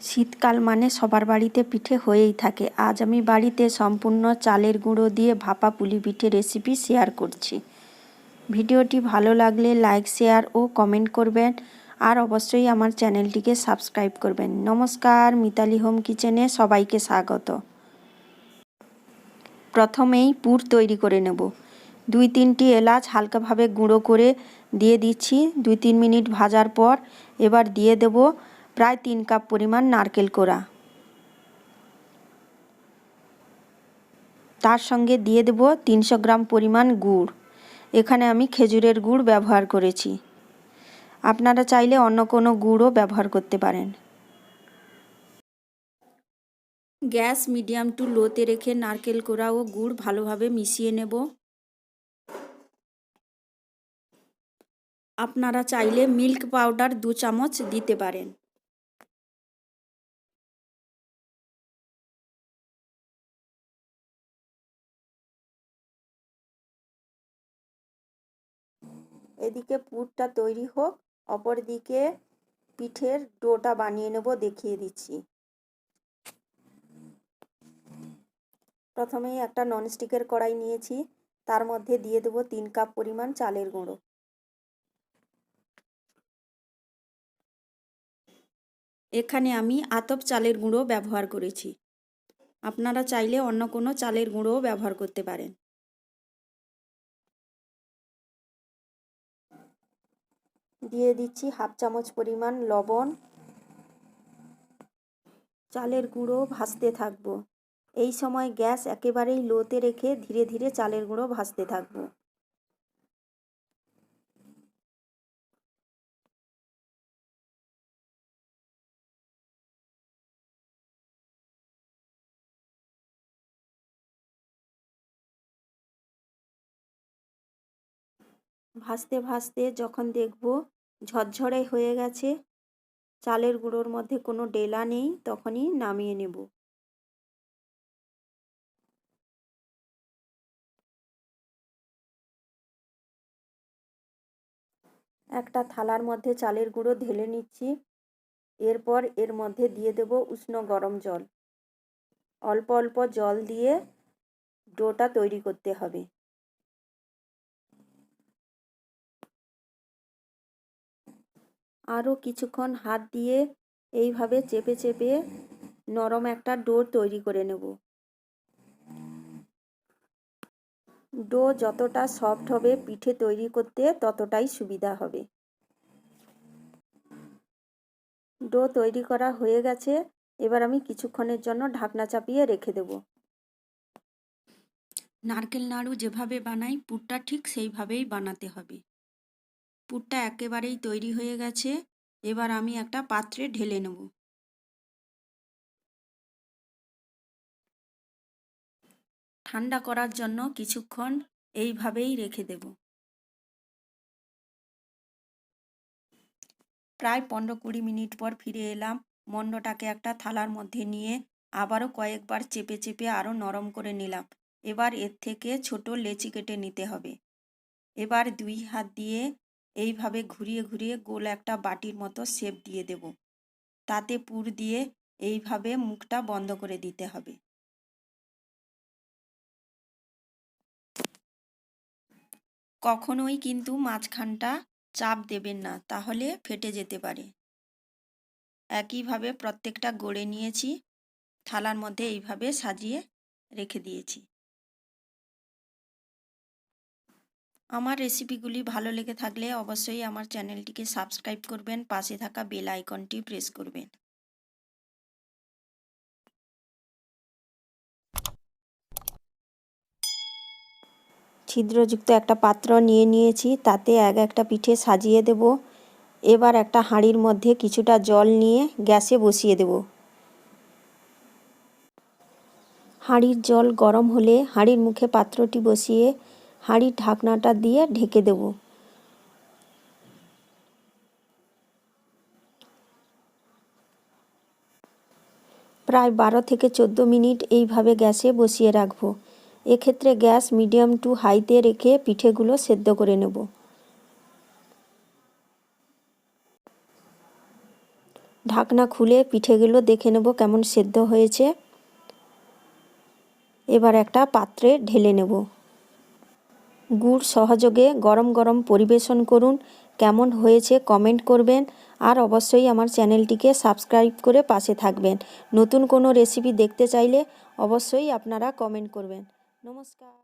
শীতকাল মানে সবার বাড়িতে পিঠে হয়েই থাকে। আজ আমি বাড়িতে সম্পূর্ণ চালের গুঁড়ো দিয়ে ভাপা পুলি পিঠে রেসিপি শেয়ার করছি। ভিডিওটি ভালো লাগলে লাইক শেয়ার ও কমেন্ট করবেন। আর অবশ্যই আমার চ্যানেলটিকে সাবস্ক্রাইব করবেন। নমস্কার, মিতালি হোম কিচেনে সবাইকে স্বাগত। প্রথমেই পুর তৈরি করে নেব। দুই তিনটি এলাচ হালকাভাবে গুঁড়ো করে দিয়ে দিচ্ছি। দুই তিন মিনিট ভাজার পর এবার দিয়ে দেব প্রায় তিন কাপ পরিমাণ নারকেল কোড়া। তার সঙ্গে দিয়ে দেব তিনশো গ্রাম পরিমাণ গুড়। এখানে আমি খেজুরের গুড় ব্যবহার করেছি। আপনারা চাইলে অন্য কোনো গুড়ও ব্যবহার করতে পারেন। গ্যাস মিডিয়াম টু লোতে রেখে নারকেল কোড়া ও গুড় ভালোভাবে মিশিয়ে নেব। আপনারা চাইলে মিল্ক পাউডার দু চামচ দিতে পারেন। এদিকে পুরটা তৈরি হোক অপর দিকে পিঠের ডোটা বানিয়ে নেব, দেখিয়ে দিচ্ছি। প্রথমেই একটা ননস্টিকের কড়াই নিয়েছি, তার মধ্যে দিয়ে দেবো তিন কাপ পরিমাণ চালের গুঁড়ো। এখানে আমি আতপ চালের গুঁড়ো ব্যবহার করেছি। আপনারা চাইলে অন্য কোনো চালের গুঁড়োও ব্যবহার করতে পারেন। দিয়ে দিচ্ছি হাফ চামচ পরিমাণ লবণ। চালের গুঁড়ো ভাজতে থাকব। এই সময় গ্যাস একেবারেই লোতে রেখে ধীরে ধীরে চালের গুঁড়ো ভাজতে থাকব। ভাজতে ভাজতে যখন দেখব ঝরঝরে হয়ে গেছে, চালের গুঁড়োর মধ্যে কোনো ডেলা নেই, তখনই নামিয়ে নেব। একটা থালার মধ্যে চালের গুঁড়ো ঢেলে নিচ্ছি। এরপর এর মধ্যে দিয়ে দেব উষ্ণ গরম জল। অল্প অল্প জল দিয়ে ডোটা তৈরি করতে হবে। আরও কিছুক্ষণ হাত দিয়ে এইভাবে চেপে চেপে নরম একটা ডো তৈরি করে নেব। ডো যতটা সফট হবে পিঠে তৈরি করতে ততটাই সুবিধা হবে। ডো তৈরি করা হয়ে গেছে, এবার আমি কিছুক্ষণের জন্য ঢাকনা চাপিয়ে রেখে দেব। নারকেল নাড়ু যেভাবে বানাই পুরটা ঠিক সেইভাবেই বানাতে হবে। পুরটা একেবারেই তৈরি হয়ে গেছে। এবার আমি একটা পাত্রে ঢেলে নেব। ঠান্ডা করার জন্য কিছুক্ষণ এইভাবেই রেখে দেব। প্রায় পনেরো কুড়ি মিনিট পর ফিরে এলাম। মন্ডটাকে একটা থালার মধ্যে নিয়ে আবারও কয়েকবার চেপে চেপে আরও নরম করে নিলাম। এবার এর থেকে ছোট লেচি কেটে নিতে হবে। এবার দুই হাত দিয়ে এইভাবে ঘুরিয়ে ঘুরিয়ে গোল একটা বাটির মতো শেপ দিয়ে দেব। তাতে পুর দিয়ে এইভাবে মুখটা বন্ধ করে দিতে হবে। কখনোই কিন্তু মাঝখানটা চাপ দেবেন না, তাহলে ফেটে যেতে পারে। একইভাবে প্রত্যেকটা গড়ে নিয়েছি, থালার মধ্যে এইভাবে সাজিয়ে রেখে দিয়েছি। আমার রেসিপিগুলি ভালো লেগে থাকলে অবশ্যই আমার চ্যানেলটিকে সাবস্ক্রাইব করবেন, পাশে থাকা বেল আইকনটি প্রেস করবেন। ছিদ্রযুক্ত একটা পাত্র নিয়ে নিয়েছি, তাতে এক একটা পিঠে সাজিয়ে দেব। এবার একটা হাঁড়ির মধ্যে কিছুটা জল নিয়ে গ্যাসে বসিয়ে দেব। হাঁড়ির জল গরম হলে হাঁড়ির মুখে পাত্রটি বসিয়ে হাঁড়ির ঢাকনাটা দিয়ে ঢেকে দেব। প্রায় বারো থেকে চোদ্দ মিনিট এইভাবে গ্যাসে বসিয়ে রাখব। এক্ষেত্রে গ্যাস মিডিয়াম টু হাইতে রেখে পিঠেগুলো সেদ্ধ করে নেব। ঢাকনা খুলে পিঠেগুলো দেখে নেব কেমন সেদ্ধ হয়েছে। এবার একটা পাত্রে ঢেলে নেব। গুড় সহযোগে গরম গরম পরিবেশন করুন। কেমন হয়েছে কমেন্ট করবেন। আর অবশ্যই আমার চ্যানেলটিকে সাবস্ক্রাইব করে পাশে থাকবেন। নতুন কোনো রেসিপি দেখতে চাইলে অবশ্যই আপনারা কমেন্ট করবেন। নমস্কার।